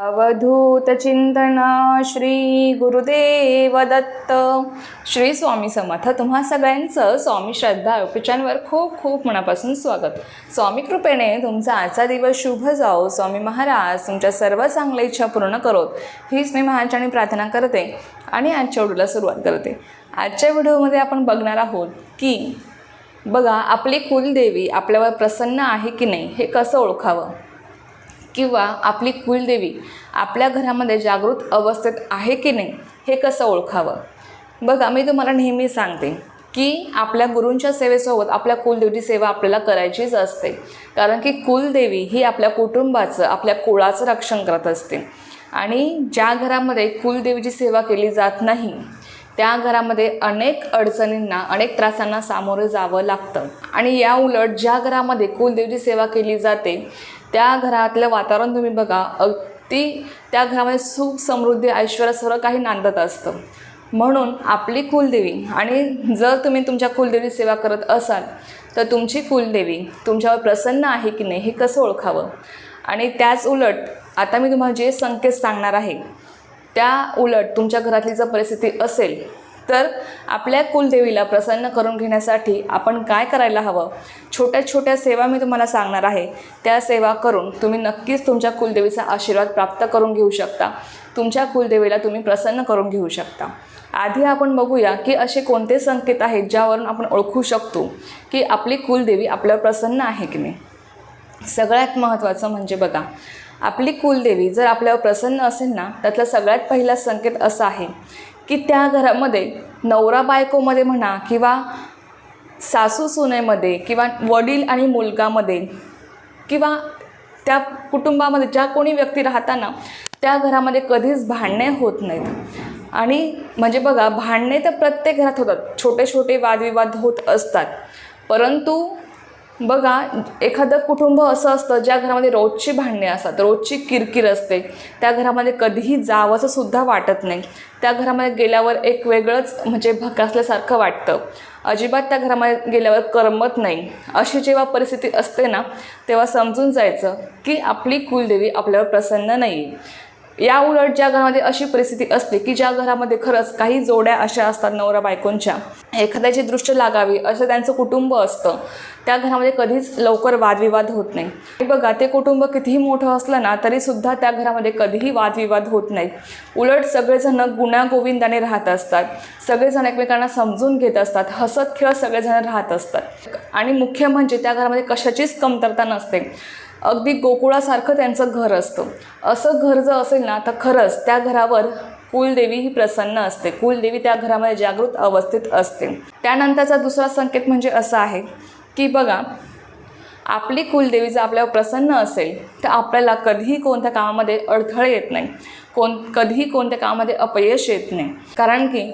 अवधूत चिंतन श्री गुरुदेव दत्त श्री स्वामी समर्थ. तुम्हा सगळ्यांचं स्वामी श्रद्धा उपचारांवर खूप खूप मनापासून स्वागत. स्वामी कृपेने तुमचा आजचा दिवस शुभ जाओ. स्वामी महाराज तुमच्या सर्व चांगल्या इच्छा पूर्ण करोत. हीच मी महाराजांनी प्रार्थना करते आणि आजच्या व्हिडिओला सुरुवात करते. आजच्या व्हिडिओमध्ये आपण बघणार आहोत की बघा आपली कुलदेवी आपल्यावर प्रसन्न आहे की नाही हे कसं ओळखावं? किंवा आपली कुलदेवी आपल्या घरामध्ये जागृत अवस्थेत आहे की नाही हे कसं ओळखावं? बघा मी तुम्हाला नेहमी सांगते की आपल्या गुरूंच्या सेवेसोबत आपल्या कुलदेवीची सेवा आपल्याला करायचीच असते. कारण की कुलदेवी ही आपल्या कुटुंबाचं आपल्या कुळाचं रक्षण करत असते. आणि ज्या घरामध्ये कुलदेवीची सेवा केली जात नाही त्या घरामध्ये अनेक अडचणींना अनेक त्रासांना सामोरं जावं लागतं. आणि या उलट ज्या घरामध्ये कुलदेवीची सेवा केली जाते त्या घरातलं वातावरण तुम्ही बघा अगदी त्या घरामध्ये सुख समृद्धी ऐश्वर सर्व काही नांदत असतं. म्हणून आपली कुलदेवी आणि जर तुम्ही तुमच्या कुलदेवी सेवा करत असाल तर तुमची कुलदेवी तुमच्यावर प्रसन्न आहे की नाही हे कसं ओळखावं? आणि त्याच उलट आता मी तुम्हाला जे संकेत सांगणार आहे त्या उलट तुमच्या घरातली जर परिस्थिती असेल तर आपल्या कुलदेवीला प्रसन्न करून घेण्यासाठी आपण काय करायला हवं? छोट्या छोट्या सेवा मी तुम्हाला सांगणार आहे. त्या सेवा करून तुम्ही नक्कीच तुमच्या कुलदेवीचा आशीर्वाद प्राप्त करून घेऊ शकता. तुमच्या कुलदेवीला तुम्ही प्रसन्न करून घेऊ शकता. आधी आपण बघूया की असे कोणते संकेत आहेत ज्यावरून आपण ओळखू शकतो की आपली कुलदेवी आपल्यावर प्रसन्न आहे की नाही? सगळ्यात महत्त्वाचं म्हणजे बघा आपली कुलदेवी जर आपल्यावर प्रसन्न असेल ना त्यातला सगळ्यात पहिला संकेत असा आहे की त्या घरामध्ये नवरा बायकोमध्ये म्हणा किंवा सासू सुनेमध्ये किंवा वडील आणि मुलगामध्ये किंवा त्या कुटुंबामध्ये ज्या कोणी व्यक्ती राहताना त्या घरामध्ये कधीच भांडणे होत नाहीत. आणि म्हणजे बघा भांडणे तर प्रत्येक घरात होतात. छोटे छोटे वादविवाद होत असतात. परंतु बघा एखादं कुटुंब असं असतं ज्या घरामध्ये रोजची भांडणे असतात रोजची किरकिर असते त्या घरामध्ये कधीही जावंसं सुद्धा वाटत नाही. त्या घरामध्ये गेल्यावर एक वेगळंच म्हणजे भकासल्यासारखं वाटतं. अजिबात त्या घरामध्ये गेल्यावर करमत नाही. अशी जेव्हा परिस्थिती असते ना तेव्हा समजून जायचं की आपली कुलदेवी आपल्यावर प्रसन्न नाही आहे या उलट ज्या घरामध्ये अशी परिस्थिती असते की ज्या घरामध्ये खरंच काही जोड्या अशा असतात नवरा बायकोंच्या एखाद्याची दृष्ट लागावी असं त्यांचं कुटुंब असतं. त्या घरामध्ये कधीच लवकर वादविवाद होत नाही. बघा ते कुटुंब कितीही मोठं असलं ना तरीसुद्धा त्या घरामध्ये कधीही वादविवाद होत नाही उलट सगळेजण गुण्यागोविंदाने राहत असतात. सगळेजण एकमेकांना समजून घेत असतात. हसत खेळत सगळेजण राहत असतात. आणि मुख्य म्हणजे त्या घरामध्ये कशाचीच कमतरता नसते. अगदी गोकुळासारखं त्यांचं घर असतं. असं घर जर असेल ना तर खरंच त्या घरावर कुलदेवी ही प्रसन्न असते. कुलदेवी त्या घरामध्ये जागृत अवस्थेत असते. त्यानंतरचा दुसरा संकेत म्हणजे असा आहे की बघा आपली कुलदेवी जर आपल्यावर प्रसन्न असेल तर आपल्याला कधीही कोणत्या कामामध्ये अडथळे येत नाही. कोण कधीही कोणत्या कामामध्ये अपयश येत नाही. कारण की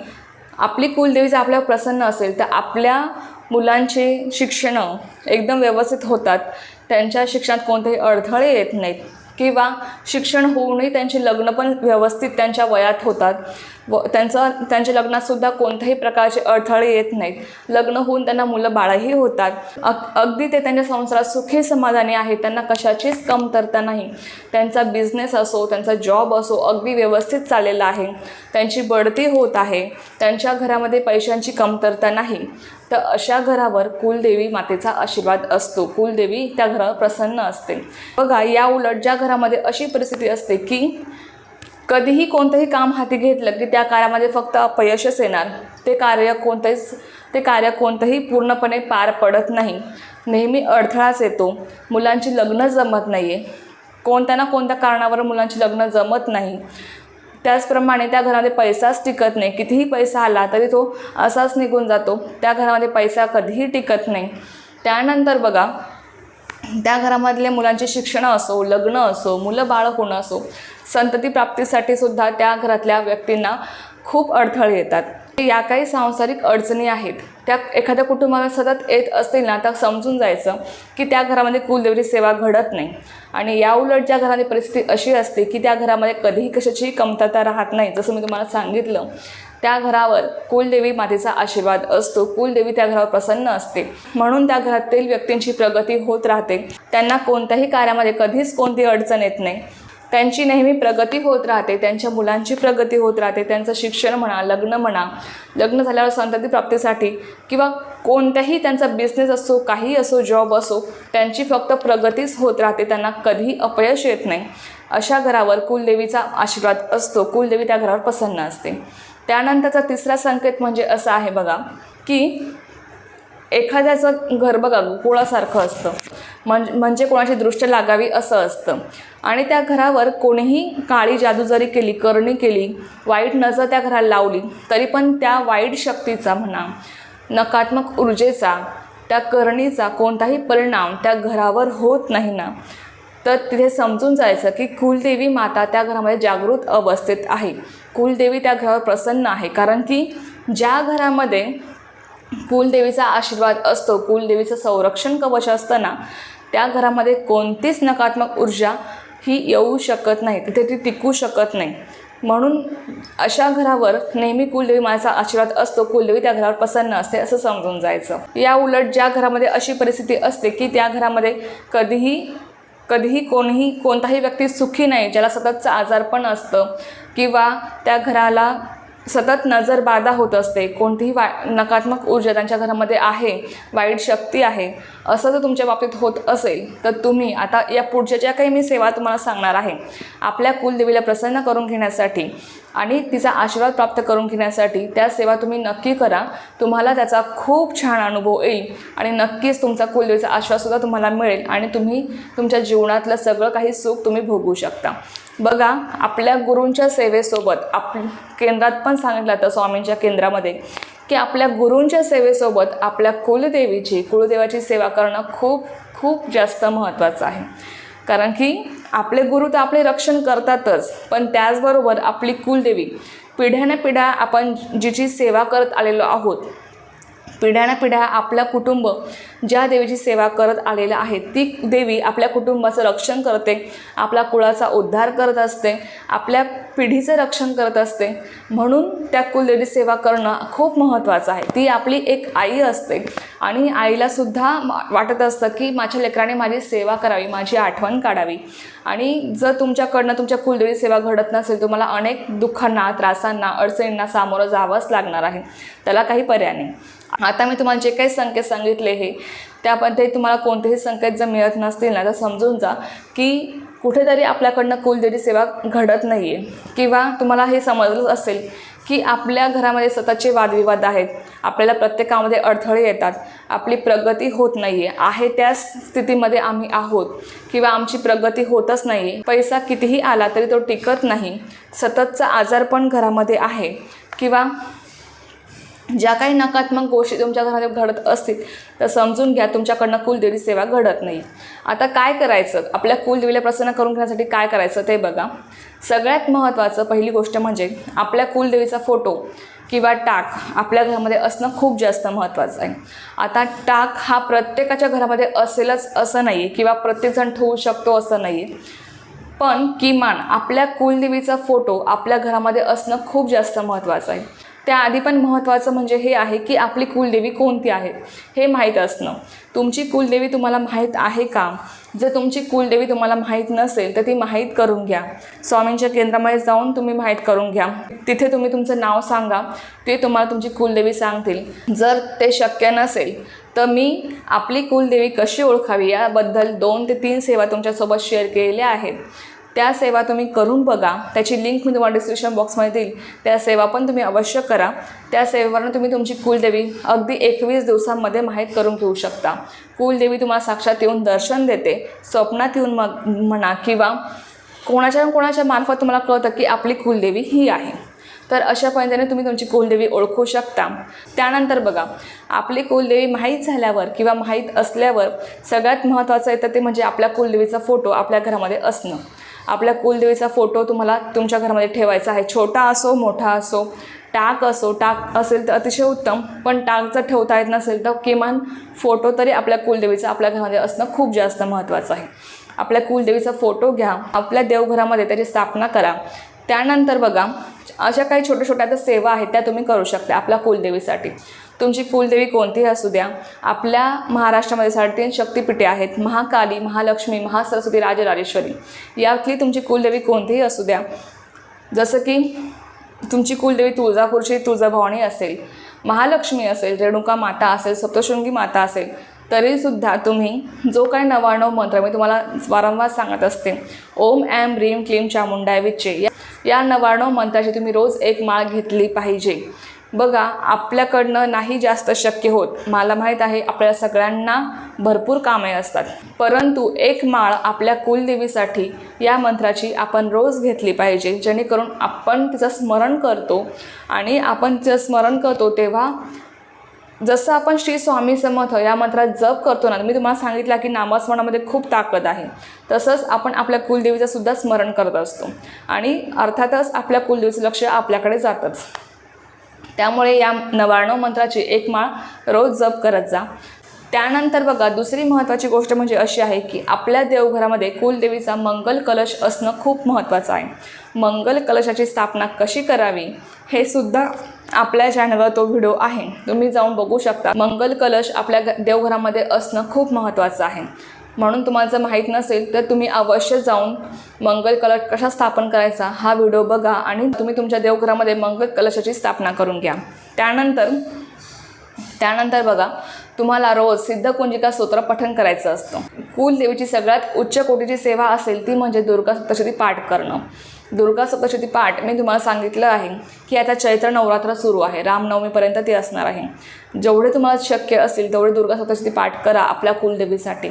आपली कुलदेवी जर आपल्यावर प्रसन्न असेल तर आपल्या मुलांचे शिक्षणं एकदम व्यवस्थित होतात. त्यांच्या शिक्षणात कोणतेही अडथळे येत नाहीत. किंवा शिक्षण होऊनही त्यांचे लग्न पण व्यवस्थित त्यांच्या वयात होतात. व त्यांचं त्यांच्या लग्नातसुद्धा कोणत्याही प्रकारचे अडथळे येत नाहीत. लग्न होऊन त्यांना मुलं बाळही होतात. अग अगदी ते त्यांच्या संसारात सुखी समाधानी आहेत त्यांना कशाचीच कमतरता नाही. त्यांचा बिझनेस असो त्यांचा जॉब असो अगदी व्यवस्थित चाललेला आहे. त्यांची बढती होत आहे. त्यांच्या घरामध्ये पैशांची कमतरता नाही. तर अशा घरावर कुलदेवी मातेचा आशीर्वाद असतो. कुलदेवी त्या घरावर प्रसन्न असते. बघा या उलट ज्या घरामध्ये अशी परिस्थिती असते की कधीही कोणतंही काम हाती घेतलं की त्या कार्यामध्ये फक्त अपयशच येणार. ते कार्य कोणतंहीच ते कार्य कोणतंही पूर्णपणे पार पडत नाही. नेहमी अडथळाच येतो. मुलांची लग्न जमत नाही आहे कोणत्या ना कोणत्या कारणावर मुलांची लग्न जमत नाही. त्याचप्रमाणे त्या घरामध्ये पैसाच टिकत नाही. कितीही पैसा आला तरी तो असाच निघून जातो. त्या घरामध्ये पैसा कधीही टिकत नाही. त्यानंतर बघा त्या घरामधले मुलांचे शिक्षण असो लग्न असो मुलं बाळ होणं असो संतती प्राप्तीसाठी सुद्धा त्या घरातल्या व्यक्तींना खूप अडथळे येतात. या काही सांसारिक अडचणी आहेत. त्या एखाद्या कुटुंबाला सतत येत असतील ना तर समजून जायचं की त्या घरामध्ये कुलदेवरी सेवा घडत नाही. आणि या उलट ज्या घरामध्ये परिस्थिती अशी असते की त्या घरामध्ये कधीही कशाचीही कमतरता राहत नाही. जसं मी तुम्हाला सांगितलं त्या घरावर कुलदेवी मातेचा आशीर्वाद असतो. कुलदेवी त्या घरावर प्रसन्न असते. म्हणून त्या घरातील व्यक्तींची प्रगती होत राहते. त्यांना कोणत्याही कार्यामध्ये कधीच कोणती अडचण येत नाही. त्यांची नेहमी प्रगती होत राहते त्यांच्या मुलांची प्रगती होत राहते त्यांचं शिक्षण म्हणा लग्न म्हणा लग्न झाल्यावर संतती प्राप्तीसाठी किंवा कोणत्याही त्यांचा बिझनेस असो काही असो जॉब असो त्यांची फक्त प्रगतीच होत राहते त्यांना कधीही अपयश येत नाही. अशा घरावर कुलदेवीचा आशीर्वाद असतो कुलदेवी त्या घरावर प्रसन्न असते. त्यानंतरचा तिसरा संकेत म्हणजे असा आहे बघा की एखाद्याचं घर बघा गोकुळासारखं असतं. म्हणजे म्हणजे कोणाची दृष्ट लागावी असं असतं. आणि त्या घरावर कोणीही काळी जादू जरी केली करणी केली वाईट नजर त्या घराला लावली तरी पण त्या वाईट शक्तीचा म्हणा नकारात्मक ऊर्जेचा त्या करणीचा कोणताही परिणाम त्या घरावर होत नाही ना. तर तिथे समजून जायचं की कुलदेवी माता त्या घरामध्ये जागृत अवस्थेत आहे. कुलदेवी त्या घरावर प्रसन्न आहे. कारण की ज्या घरामध्ये कुलदेवीचा आशीर्वाद असतो कुलदेवीचं संरक्षण कवच असतं ना त्या घरामध्ये कोणतीच नकारात्मक ऊर्जा ही येऊ शकत नाही तिथे ती टिकू शकत नाही. म्हणून अशा घरावर नेहमी कुलदेवी मायाचा आशीर्वाद असतो कुलदेवी त्या घरावर प्रसन्न असते असं समजून जायचं. या उलट ज्या घरामध्ये अशी परिस्थिती असते की त्या घरामध्ये कधीही कधीही कोणीही कोणताही व्यक्ती सुखी नाही ज्याला सततचं आजारपण असतं किंवा त्या घराला सतत नजर बाधा होत असते. कोणतीही वा नकारात्मक ऊर्जा त्यांच्या घरामध्ये आहे वाईट शक्ती आहे असं जर तुमच्या बाबतीत होत असेल तर तुम्ही आता या पुढच्या ज्या काही मी सेवा तुम्हाला सांगणार आहे आपल्या कुलदेवीला प्रसन्न करून घेण्यासाठी आणि तिचा आशीर्वाद प्राप्त करून घेण्यासाठी त्या सेवा तुम्ही नक्की करा. तुम्हाला त्याचा खूप छान अनुभव येईल आणि नक्कीच तुमचा कुलदेवीचा आश्वाससुद्धा तुम्हाला मिळेल आणि तुम्ही तुमच्या जीवनातलं सगळं काही सुख तुम्ही भोगू शकता. बघा आपल्या गुरूंच्या सेवेसोबत आप केंद्रात पण सांगितलं जातं स्वामींच्या केंद्रामध्ये की आपल्या गुरूंच्या सेवेसोबत आपल्या कुलदेवीची कुलदेवाची सेवा करणं खूप खूप जास्त महत्त्वाचं आहे. कारण की आपले गुरु तर आपले रक्षण करतातच पण त्याचबरोबर आपली कुलदेवी पिढ्यानपिढ्या आपण जिची सेवा करत आलेलो आहोत पिढ्यानपिढ्या आपलं कुटुंब ज्या देवीची सेवा करत आलेलं आहे ती देवी आपल्या कुटुंबाचं रक्षण करते आपल्या कुळाचा उद्धार करत असते आपल्या पिढीचं रक्षण करत असते. म्हणून त्या कुलदेवी सेवा करणं खूप महत्त्वाचं आहे. ती आपली एक आई असते आणि आईलासुद्धा वाटत असतं की माझ्या लेकराने माझी सेवा करावी माझी आठवण काढावी. आणि जर तुमच्याकडनं तुमच्या कुलदेवी सेवा घडत नसेल तुम्हाला अनेक दुःखांना त्रासांना अडचणींना सामोरं जावंच लागणार आहे. त्याला काही पर्याय नाही. आता मी तुम्हाला जे काही संकेत सांगितले हे त्यामध्ये तुम्हाला कोणतेही संकेत जर मिळत नसतील ना तर समजून जा की कुठेतरी आपल्याकडनं कुलदेवी सेवा घडत नाही आहे किंवा तुम्हाला हे समजलंच असेल की आपल्या घरामध्ये सततचे वादविवाद आहेत आपल्याला प्रत्येकामध्ये अडथळे येतात आपली प्रगती होत नाही आहे आहे त्या स्थितीमध्ये आम्ही आहोत किंवा आमची प्रगती होतच नाही आहे पैसा कितीही आला तरी तो टिकत नाही. सततचा आजार पण घरामध्ये आहे. किंवा ज्या काही नकारात्मक गोष्टी तुमच्या घरामध्ये घडत असतील तर समजून घ्या तुमच्याकडनं कुलदेवी सेवा घडत नाही. आता काय करायचं? आपल्या कुलदेवीला प्रसन्न करून घेण्यासाठी काय करायचं ते बघा. सगळ्यात महत्त्वाचं पहिली गोष्ट म्हणजे आपल्या कुलदेवीचा फोटो किंवा टाक आपल्या घरामध्ये असणं खूप जास्त महत्त्वाचं आहे. आता टाक हा प्रत्येकाच्या घरामध्ये असेलच असं नाही आहे किंवा प्रत्येकजण ठेवू शकतो असं नाही आहे पण किमान आपल्या कुलदेवीचा फोटो आपल्या घरामध्ये असणं खूप जास्त महत्त्वाचं आहे. त्याआधी पण महत्त्वाचं म्हणजे हे आहे की आपली कुलदेवी कोणती आहे? हे माहीत असणं. तुमची कुलदेवी तुम्हाला माहीत आहे का? जर तुमची कुलदेवी तुम्हाला माहीत नसेल तर ती माहीत करून घ्या. स्वामींच्या केंद्रामध्ये जाऊन तुम्ही माहीत करून घ्या. तिथे तुम्ही तुमचं नाव सांगा. ते तुम्हाला तुमची कुलदेवी सांगतील. जर ते शक्य नसेल तर मी आपली कुलदेवी कशी ओळखावी? याबद्दल दोन ते तीन सेवा तुमच्यासोबत शेअर केलेल्या आहेत. त्या सेवा तुम्ही करून बघा. त्याची लिंक मी तुम्हाला डिस्क्रिप्शन बॉक्समध्ये देईल. त्या सेवा पण तुम्ही अवश्य करा. त्या सेवेवरून तुम्ही तुमची कुलदेवी अगदी एकवीस दिवसांमध्ये माहीत करून घेऊ शकता. कुलदेवी तुम्हाला साक्षात येऊन दर्शन देते. स्वप्नात येऊन मग म्हणा किंवा कोणाच्या कोणाच्या मार्फत तुम्हाला कळतं की आपली कुलदेवी ही आहे. तर अशा पद्धतीने तुम्ही तुमची कुलदेवी ओळखू शकता. त्यानंतर बघा आपली कुलदेवी माहीत झाल्यावर किंवा माहीत असल्यावर सगळ्यात महत्त्वाचं येतं ते म्हणजे आपल्या कुलदेवीचा फोटो आपल्या घरामध्ये असणं. आपल्या कुलदेवीचा फोटो तुम्हाला तुमच्या घरामध्ये ठेवायचा आहे. छोटा असो मोठा असो टाक असो टाक असेल तर अतिशय उत्तम पण टाक जर ठेवता येत नसेल तर किमान फोटो तरी आपल्या कुलदेवीचा आपल्या घरामध्ये असणं खूप जास्त महत्त्वाचं आहे. आपल्या कुलदेवीचा फोटो घ्या आपल्या देवघरामध्ये त्याची स्थापना करा. त्यानंतर बघा अशा काही छोट्या छोट्या ज्या सेवा आहेत त्या तुम्ही करू शकता आपल्या कुलदेवीसाठी. तुमची कुलदेवी कोणतीही असू द्या. आपल्या महाराष्ट्रामध्ये साडेतीन शक्तिपीठे आहेत. महाकाली महालक्ष्मी महासरस्वती राजराजेश्वरी. यातली तुमची कुलदेवी कोणतीही असू द्या. जसं की तुमची कुलदेवी तुळजापूरची तुळजाभवानी असेल महालक्ष्मी असेल रेणुका माता असेल सप्तशृंगी माता असेल तरीसुद्धा तुम्ही जो काही नवाणव मंत्र मी तुम्हाला वारंवार सांगत असते ओम ॲम ह्रीम क्लीम चामुंडाय विच्चे या या नवाणव मंत्राची तुम्ही रोज एक माळ घेतली पाहिजे. बघा आपल्याकडनं नाही जास्त शक्य होत. मला माहीत आहे आपल्याला सगळ्यांना भरपूर कामे असतात. परंतु एक माळ आपल्या कुलदेवीसाठी या मंत्राची आपण रोज घेतली पाहिजे. जेणेकरून आपण तिचं स्मरण करतो आणि आपण तिचं स्मरण करतो तेव्हा जसं आपण श्री स्वामी समर्थ या मंत्रात जप करतो ना मी तुम्हाला सांगितलं की नामस्मरणामध्ये खूप ताकद आहे. तसंच आपण आपल्या कुलदेवीचं सुद्धा स्मरण करत असतो. आणि अर्थातच आपल्या कुलदेवीचं लक्ष आपल्याकडे जातंच. त्यामुळे या नवाण्णव मंत्राची एक माळ रोज जप करत जा. त्यानंतर बघा दुसरी महत्त्वाची गोष्ट म्हणजे अशी आहे की आपल्या देवघरामध्ये कुलदेवीचा मंगल कलश असणं खूप महत्त्वाचं आहे. मंगल कलशाची स्थापना कशी करावी हे सुद्धा आपल्या चॅनलवर तो व्हिडिओ आहे. तुम्ही जाऊन बघू शकता. मंगल कलश आपल्या देवघरामध्ये असणं खूप महत्त्वाचं आहे. म्हणून तुम्हाला जर माहीत नसेल तर तुम्ही अवश्य जाऊन मंगल कलश कसा स्थापन करायचा हा व्हिडिओ बघा आणि तुम्ही तुमच्या देवघरामध्ये मंगल कलशाची स्थापना करून घ्या. त्यानंतर त्यानंतर बघा तुम्हाला रोज सिद्धकुंजिका स्तोत्र पठण करायचं असतं. कुलदेवीची सगळ्यात उच्च कोटीची सेवा असेल ती म्हणजे दुर्गा सप्तशती पाठ करणं. दुर्गा सप्तशती पाठ मी तुम्हाला सांगितलं आहे की आता चैत्र नवरात्र सुरू आहे रामनवमीपर्यंत ती असणार आहे. जेवढे तुम्हाला शक्य असेल तेवढे दुर्गा सप्तशती पाठ करा आपल्या कुलदेवीसाठी.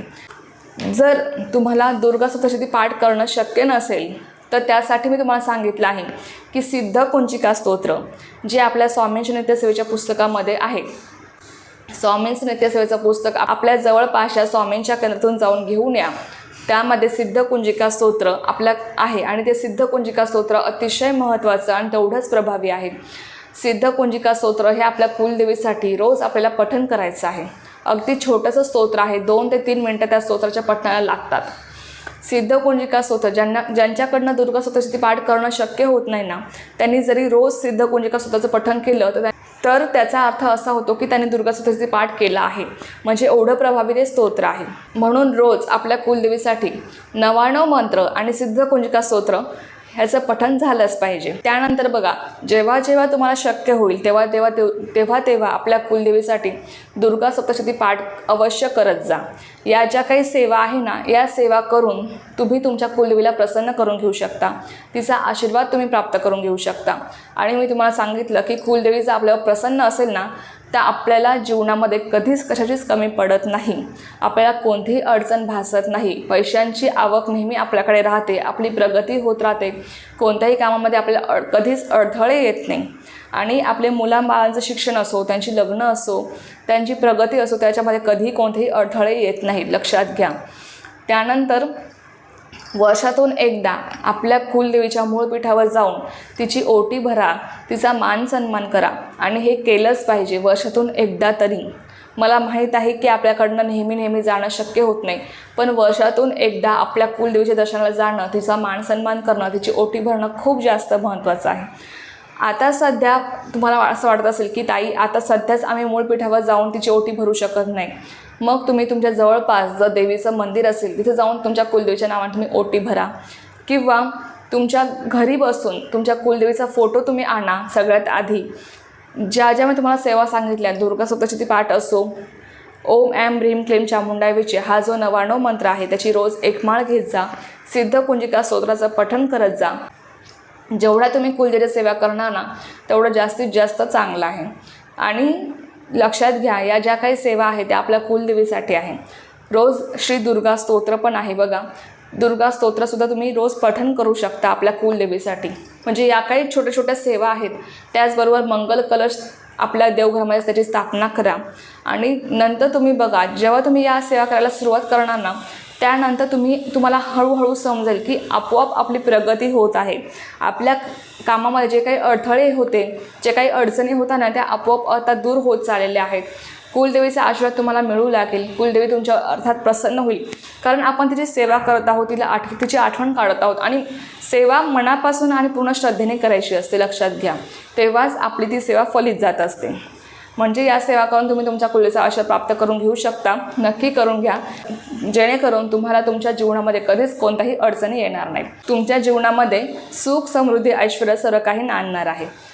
जर तुम्हाला दुर्गा सप्तशती पाठ करणं शक्य नसेल तर त्यासाठी मी तुम्हाला सांगितलं आहे की सिद्ध कुंचिका स्तोत्र जे आपल्या स्वामींच्या नित्यसेवेच्या पुस्तकामध्ये आहे. स्वामींचं नित्यसेवेचं पुस्तक आपल्या जवळपासच्या स्वामींच्या केंद्रातून जाऊन घेऊन या. त्यामध्ये सिद्ध कुंजिका स्तोत्र आपल्या आहे आणि ते सिद्ध कुंजिका स्तोत्र अतिशय महत्त्वाचं आणि तेवढंच प्रभावी आहे. सिद्ध कुंजिका स्तोत्र हे आपल्या कुलदेवीसाठी रोज आपल्याला पठन करायचं आहे. अगदी छोटंसं स्तोत्र आहे. दोन ते तीन मिनटं त्या स्तोत्राच्या पठणाला लागतात. सिद्ध कुंजिका स्तोत्र ज्यांना ज्यांच्याकडनं दुर्गा स्तोत्राची पाठ करणं शक्य होत नाही ना त्यांनी जरी रोज सिद्धकुंजिका स्तोत्राचं पठण केलं तर तर त्याचा अर्थ असा होतो की त्यांनी दुर्गा स्तोत्राची पाठ केला आहे. म्हणजे एवढं प्रभावी ते स्तोत्र आहे. म्हणून रोज आपल्या कुलदेवीसाठी नवाणव मंत्र आणि सिद्ध कुंजिका स्तोत्र ह्याचं पठन झालंच पाहिजे. त्यानंतर बघा जेव्हा जेव्हा तुम्हाला शक्य होईल तेव्हा तेव्हा तेव्हा तेव्हा आपल्या कुलदेवीसाठी दुर्गा सप्तशती पाठ अवश्य करत जा. या ज्या काही सेवा आहे ना या सेवा करून तुम्ही तुमच्या कुलदेवीला प्रसन्न करून घेऊ शकता. तिचा आशीर्वाद तुम्ही प्राप्त करून घेऊ शकता. आणि मी तुम्हाला सांगितलं की कुलदेवीचं आपल्यावर प्रसन्न असेल ना त्या आपल्याला जीवनामध्ये कधीच कशाचीच कमी पडत नाही. आपल्याला कोणतीही अडचण भासत नाही. पैशांची आवक नेहमी आपल्याकडे राहते. आपली प्रगती होत राहते. कोणत्याही कामामध्ये आपल्याला अड कधीच अडथळे येत नाही. आणि आपले मुलांबाळांचं शिक्षण असो त्यांची लग्न असो त्यांची प्रगती असो त्याच्यामध्ये कधीही कोणतेही अडथळे येत नाहीत लक्षात घ्या. त्यानंतर वर्षातून एकदा आपल्या कुलदेवीच्या मूळपीठावर जाऊन तिची ओटी भरा तिचा मान सन्मान करा आणि हे केलंच पाहिजे वर्षातून एकदा तरी. मला माहीत आहे की आपल्याकडनं नेहमी नेहमी जाणं शक्य होत नाही पण वर्षातून एकदा आपल्या कुलदेवीच्या दर्शनाला जाणं तिचा मान सन्मान करणं तिची ओटी भरणं खूप जास्त महत्त्वाचं आहे. आता सध्या तुम्हाला असं वाटत असेल की ताई आता सध्याच आम्ही मूळ पीठावर जाऊन तिची ओटी भरू शकत नाही. मग तुम्ही तुमच्या जवळपास जर देवीचं मंदिर असेल तिथे जाऊन तुमच्या कुलदेवीच्या नावाने तुम्ही ओटी भरा. किंवा तुमच्या घरी बसून तुमच्या कुलदेवीचा फोटो तुम्ही आणा सगळ्यात आधी. ज्या ज्या मी तुम्हाला सेवा सांगितल्या दुर्गा सप्तशती पाठ असो ओम ॲम ह्रीम क्लेम चामुंडावीचे हा जो नवाण्णव मंत्र आहे त्याची रोज एक माळ घेत जा. सिद्ध कुंजिका स्तोत्राचं पठण करत जा. जेवढा तुम्ही कुलदेवीच्या सेवा करणार ना तेवढं जास्तीत जास्त चांगलं आहे. आणि लक्षात घ्या या ज्या काही सेवा आहेत त्या आपल्या कुलदेवीसाठी आहे. रोज श्री दुर्गा स्तोत्र पण आहे बघा. दुर्गा स्तोत्रसुद्धा तुम्ही रोज पठण करू शकता आपल्या कुलदेवीसाठी. म्हणजे या काही छोट्या छोट्या सेवा आहेत त्याचबरोबर मंगल कलश आपल्या देवघरामध्ये त्याची स्थापना करा. आणि नंतर तुम्ही बघा जेव्हा तुम्ही या सेवा करायला सुरुवात करणार ना त्यानंतर तुम्ही तुम्हाला हळूहळू समजेल की आपोआप आपली प्रगती होत आहे. आपल्या कामामध्ये जे काही अडथळे होते जे काही अडचणी होता ना त्या आपोआप आता दूर होत चाललेल्या आहेत. कुलदेवीचा आशीर्वाद तुम्हाला मिळू लागेल. कुलदेवी तुमच्या अर्थात प्रसन्न होईल. कारण आपण तिची सेवा करत आहोत तिला आठ तिची आठवण काढत आहोत. आणि सेवा मनापासून आणि पूर्ण श्रद्धेने करायची असते लक्षात घ्या. तेव्हाच आपली ती सेवा फलित जात असते. म्हणजे या सेवा करून तुम्ही तुमच्या कुलीचा आशय प्राप्त करून घेऊ शकता. नक्की करून घ्या. जेणेकरून तुम्हाला तुमच्या जीवनामध्ये कधीच कोणत्याही अडचणी येणार नाही. तुमच्या जीवनामध्ये सुख समृद्धी ऐश्वर सर्व काही नांदणार आहे.